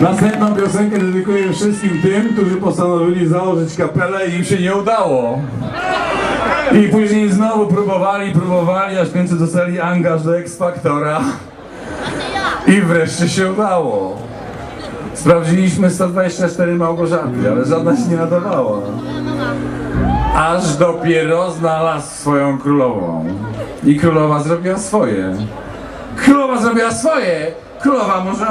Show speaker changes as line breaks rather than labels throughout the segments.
Następną piosenkę dedykuję wszystkim tym, którzy postanowili założyć kapelę i im się nie udało. I później znowu próbowali, próbowali, aż w końcu dostali angaż do X-Factora. I wreszcie się udało. Sprawdziliśmy 124 Małgorzaty, ale żadna się nie nadawała. Aż dopiero znalazł swoją królową. I królowa zrobiła swoje. Królowa zrobiła swoje! Królowa może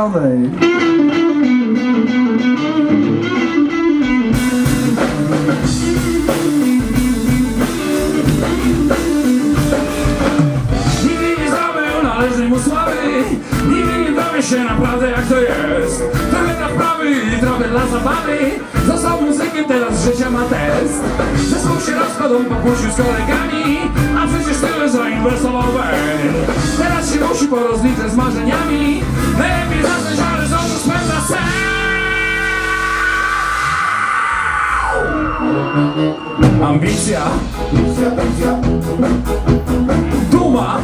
się naprawdę jak to jest. Trochę dla wprawy i trochę dla zabawy. Został muzykiem, teraz życia ma test. Zespół się rozpadł, popuścił z kolegami A przecież tyle zainwestował Teraz się musi porozliczyć z marzeniami. Najlepiej zacząć, ale Ambicja. Duma.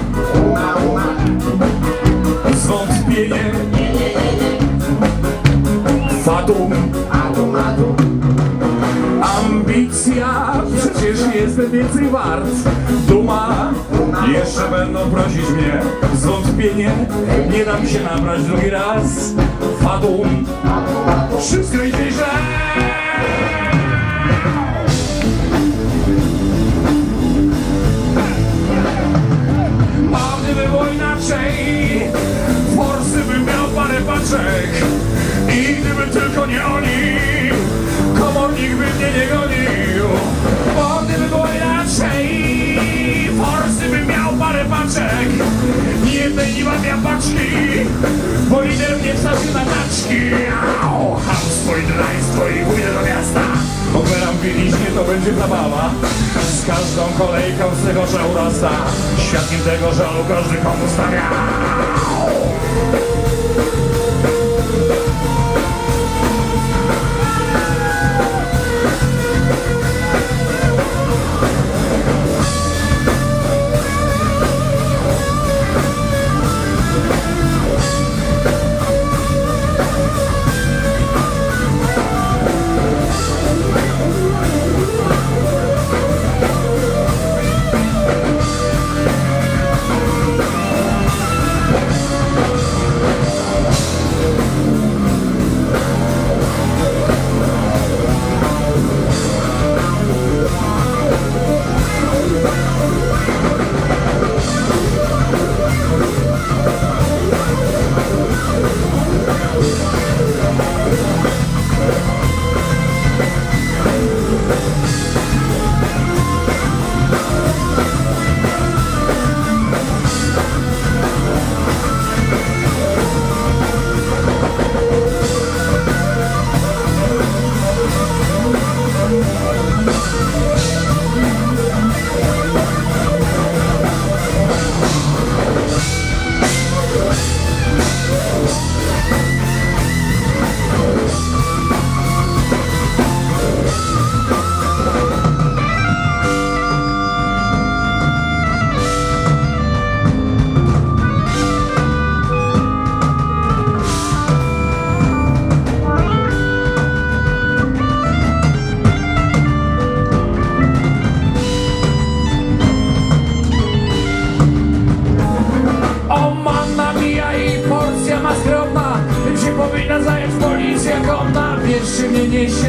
Zwątpienie. Fatum. Ambicja Przecież jestem więcej wart. Duma. Jeszcze będą prosić mnie. Zwątpienie. Nie dam się nabrać drugi raz. Fatum. Wszystko idzie I gdyby tylko nie oni Komornik by mnie nie gonił? O gdyby było inaczej Forsy bym miał parę paczek. Nie mam ja paczki Bo lider mnie wsadził na taczki. Chamstwo i draństwo i pójdę do miasta. Oberam bieliśnie, to będzie zabawa. Z każdą kolejką z tego że urasta Świadkiem tego żalu każdy komu stawia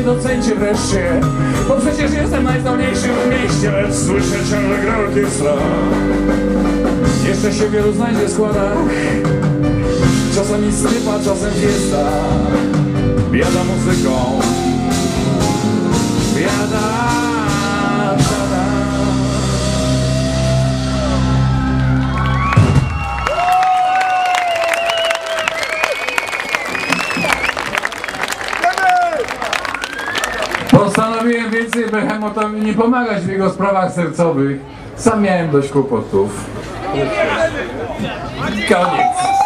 docencie wreszcie Bo przecież jestem najzdolniejszym w mieście Lecz słyszę ciągle orkiestra Jeszcze się wielu znajdzie składach Czasami stypa, czasem fiesta. Biada muzyką Więcej Behemotowi nie pomagać w jego sprawach sercowych. Sam miałem dość kłopotów. Koniec.